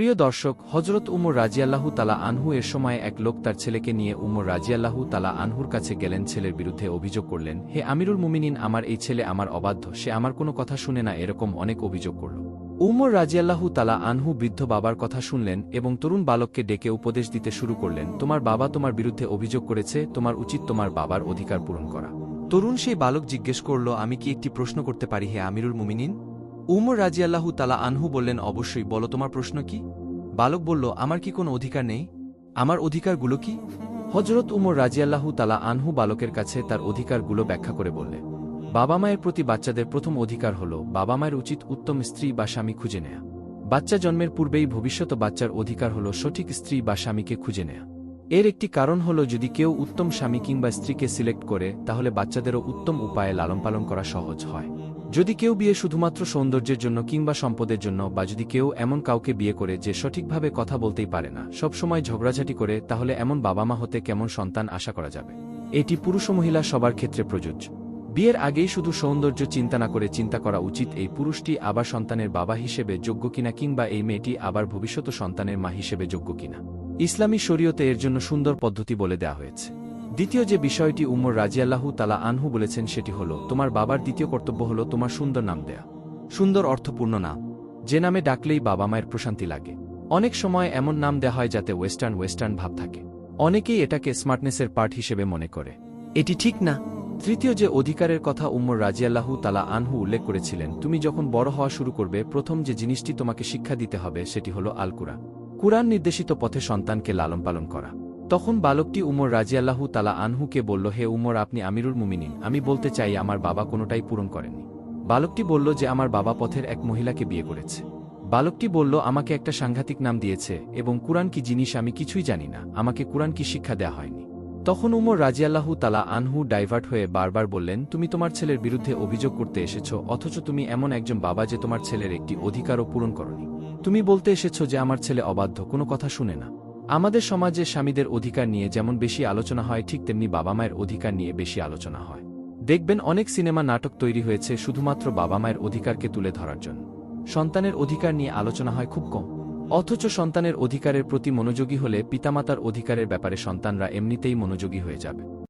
প্রিয় দর্শক হজরত উমর রাজিয়াল্লাহু তালা আনহু এর সময় এক লোক তার ছেলেকে নিয়ে উমর রাজিয়াল্লাহু তালা আনহুর কাছে গেলেন, ছেলের বিরুদ্ধে অভিযোগ করলেন, হে আমিরুল মুমিনিন, আমার এই ছেলে আমার অবাধ্য, সে আমার কোনো কথা শুনে না, এরকম অনেক অভিযোগ করল। উমর রাজিয়াল্লাহু তালা আনহু বৃদ্ধ বাবার কথা শুনলেন এবং তরুণ বালককে ডেকে উপদেশ দিতে শুরু করলেন, তোমার বাবা তোমার বিরুদ্ধে অভিযোগ করেছে, তোমার উচিত তোমার বাবার অধিকার পূরণ করা। তরুণ সেই বালক জিজ্ঞেস করল, আমি কি একটি প্রশ্ন করতে পারি, হে আমিরুল মুমিনিন? উমর রাজিয়াল্লাহু তালা আনহু বললেন, অবশ্যই, বলো, তোমার প্রশ্ন কি? বালক বলল, আমার কি কোনো অধিকার নেই? আমার অধিকারগুলো কি? হজরত উমর রাজিয়াল্লাহু তালা আনহু বালকের কাছে তার অধিকারগুলো ব্যাখ্যা করে বললেন বাবা মায়ের প্রতি বাচ্চাদের প্রথম অধিকার হল বাবা মায়ের উচিত উত্তম স্ত্রী বা স্বামী খুঁজে নেয়া। বাচ্চা জন্মের পূর্বেই ভবিষ্যৎ বাচ্চার অধিকার হল সঠিক স্ত্রী বা স্বামীকে খুঁজে নেয়া। এর একটি কারণ হল যদি কেউ উত্তম স্বামী কিংবা স্ত্রীকে সিলেক্ট করে, তাহলে বাচ্চাদেরও উত্তম উপায়ে লালন পালন করা সহজ হয়। যদি কেউ বিয়ে শুধুমাত্র সৌন্দর্যের জন্য কিংবা সম্পদের জন্য বা যদি কেউ এমন কাউকে বিয়ে করে যে সঠিকভাবে কথা বলতেই পারে না, সবসময় ঝগড়াঝাটি করে, তাহলে এমন বাবা মা হতে কেমন সন্তান আশা করা যাবে? এটি পুরুষ ও মহিলা সবার ক্ষেত্রে প্রযোজ্য। বিয়ের আগেই শুধু সৌন্দর্য চিন্তা না করে চিন্তা করা উচিত এই পুরুষটি আবার সন্তানের বাবা হিসেবে যোগ্য কিনা কিংবা এই মেয়েটি আবার ভবিষ্যৎ সন্তানের মা হিসেবে যোগ্য কিনা। ইসলামী শরীয়তে এর জন্য সুন্দর পদ্ধতি বলে দেওয়া হয়েছে। দ্বিতীয় যে বিষয়টি উমর রাজিয়াল্লাহু তালা আনহু বলেছেন সেটি হল, তোমার বাবার দ্বিতীয় কর্তব্য হল তোমার সুন্দর নাম দেয়া। সুন্দর অর্থপূর্ণ নাম। যে নামে ডাকলেই বাবা মায়ের প্রশান্তি লাগে। অনেক সময় এমন নাম দেয়া হয় যাতে ওয়েস্টার্ন ওয়েস্টার্ন ভাব থাকে। অনেকেই এটাকে স্মার্টনেসের পার্ট হিসেবে মনে করে। এটি ঠিক না। তৃতীয় যে অধিকারের কথা উম্মর রাজিয়াল্লাহু তালা আনহু উল্লেখ করেছিলেন, তুমি যখন বড় হওয়া শুরু করবে, প্রথম যে জিনিসটি তোমাকে শিক্ষা দিতে হবে সেটি হল আল কুরআন কুরআন নির্দেশিত পথে সন্তানকে লালন পালন করা। তখন বালকটি উমর রাজিয়াল্লাহু তালা আনহুকে বলল, হে উমর, আপনি আমিরুল মুমিনিন। আমি বলতে চাই, আমার বাবা কোনোটাই পূরণ করেননি বালকটি বলল যে, আমার বাবা পথের এক মহিলাকে বিয়ে করেছে। বালকটি বলল, আমাকে একটা সাংঘাতিক নাম দিয়েছে এবং কুরআন কি জিনিস আমি কিছুই জানি না। আমাকে কুরআন কি শিক্ষা দেয়া হয়নি? তখন উমর রাজিয়াল্লাহু তালা আনহু ডাইভার্ট হয়ে বারবার বললেন, তুমি তোমার ছেলের বিরুদ্ধে অভিযোগ করতে এসেছ, অথচ তুমি এমন একজন বাবা যে তোমার ছেলের একটি অধিকারও পূরণ করনি। তুমি বলতে এসেছ যে, আমার ছেলে অবাধ্য, কোনো কথা শুনে না। আমাদের সমাজে স্বামীদের অধিকার নিয়ে যেমন বেশি আলোচনা হয়, ঠিক তেমনি বাবা মায়ের অধিকার নিয়ে বেশি আলোচনা হয়। দেখবেন অনেক সিনেমা নাটক তৈরি হয়েছে শুধুমাত্র বাবা মায়ের অধিকারকে তুলে ধরার জন্য। সন্তানের অধিকার নিয়ে আলোচনা হয় খুব কম। অথচ সন্তানের অধিকারের প্রতি মনোযোগী হলে পিতামাতার অধিকারের ব্যাপারে সন্তানরা এমনিতেই মনোযোগী হয়ে যাবে।